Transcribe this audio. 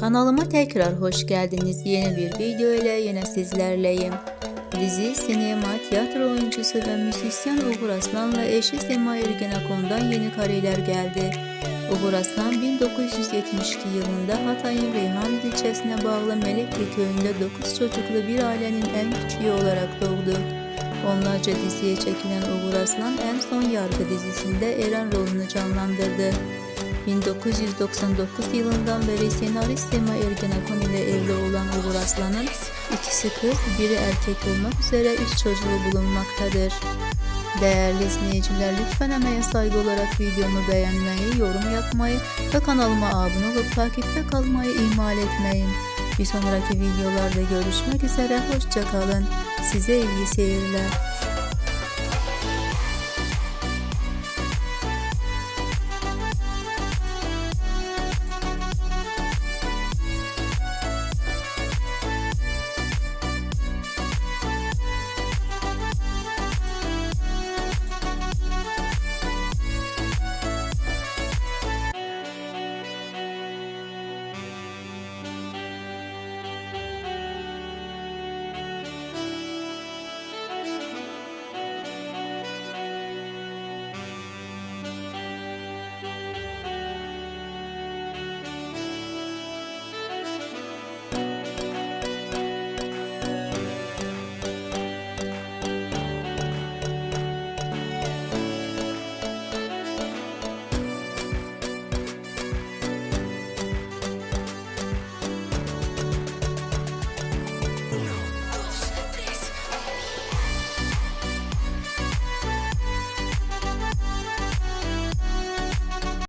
Kanalıma tekrar hoş geldiniz. Yeni bir video ile yine sizlerleyim. Dizi, sinema, tiyatro oyuncusu ve müzisyen Uğur Aslan'la eşi Sema Ergenekon'dan yeni kareler geldi. Uğur Aslan 1972 yılında Hatay'ın Reyhan ilçesine bağlı Melekli köyünde 9 çocuklu bir ailenin en küçüğü olarak doğdu. Onlarca diziye çekilen Uğur Aslan en son Yargı dizisinde Eren rolünü canlandırdı. 1999 yılından beri senarist Sema Ergenekon ile evli olan Uğur Aslan'ın ikisi kız, biri erkek olmak üzere üç çocuğu bulunmaktadır. Değerli izleyiciler lütfen emeğe saygı olarak videomu beğenmeyi, yorum yapmayı ve kanalıma abone olup takipte kalmayı ihmal etmeyin. Bir sonraki videolarda görüşmek üzere, hoşçakalın. Size iyi seyirler.